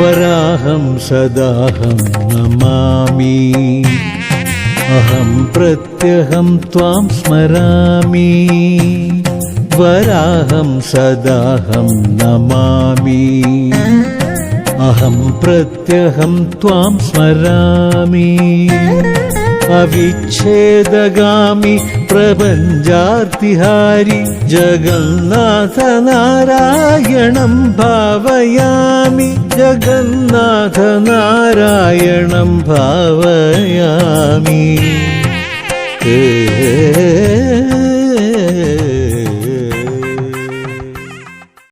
वराहं सदाहं नमामि अहं प्रत्यहं त्वां स्मरामि वराहं सदाहं नमामि अहं प्रत्यहं त्वां स्मरामि अविच्छेदगामि प्रपञ्चार्तिहारि जगन्नाथनारायणं നാരായണം ഭാവയാമി ജഗന്നാഥ നാരായണം ഭാവയാമി. ഏ